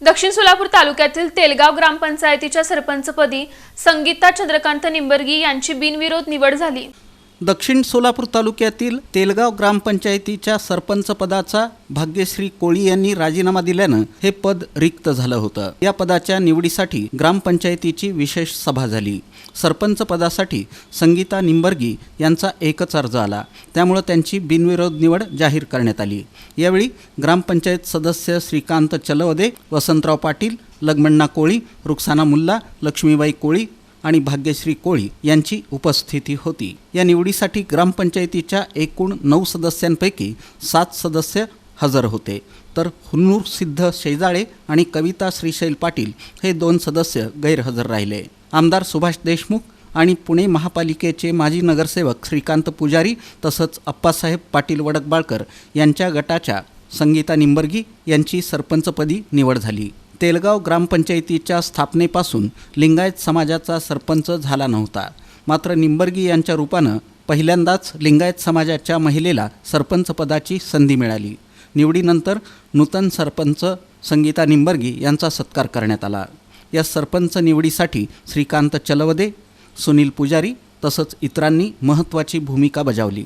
दक्षिण सोलापूर तालुक्यातील तेलगाव ग्रामपंचायतीच्या सरपंचपदी संगीता चंद्रकांत निंबर्गी यांची बिनविरोध निवड झाली. दक्षिण सोलापूर तालुक्यातील तेलगाव ग्रामपंचायतीच्या सरपंच पदाचा भाग्यश्री कोळी यांनी राजीनामा दिल्यानं हे पद रिक्त झालं होतं. या पदाच्या निवडीसाठी ग्रामपंचायतीची विशेष सभा झाली. सरपंच पदासाठी संगीता निंबर्गी यांचा एकच अर्ज आला. त्यामुळं त्यांची बिनविरोध निवड जाहीर करण्यात आली. यावेळी ग्रामपंचायत सदस्य श्रीकांत चलवदे वसंतराव पाटील लग्मण्णा कोळी रुक्साना मुल्ला लक्ष्मीबाई कोळी आणि भाग्यश्री कोळी यांची उपस्थिती होती. या निवडीसाठी ग्रामपंचायतीच्या एकूण नऊ सदस्यांपैकी सात सदस्य हजर होते. तर हुन्नूर सिद्ध शेजाळे आणि कविता श्रीशैल पाटील हे दोन सदस्य गैरहजर राहिले. आमदार सुभाष देशमुख आणि पुणे महापालिकेचे माजी नगरसेवक श्रीकांत पुजारी तसंच अप्पासाहेब पाटील वडकबाळकर यांच्या गटाच्या संगीता निंबर्गी यांची सरपंचपदी निवड झाली. तेलगाव ग्रामपंचायतीच्या स्थापनेपासून लिंगायत समाजाचा सरपंच झाला नव्हता. मात्र निंबर्गी यांच्या रूपानं पहिल्यांदाच लिंगायत समाजाच्या महिलेला सरपंचपदाची संधी मिळाली. निवडीनंतर नूतन सरपंच संगीता निंबर्गी यांचा सत्कार करण्यात आला. या सरपंच निवडीसाठी श्रीकांत चलवदे सुनील पुजारी तसंच इतरांनी महत्त्वाची भूमिका बजावली.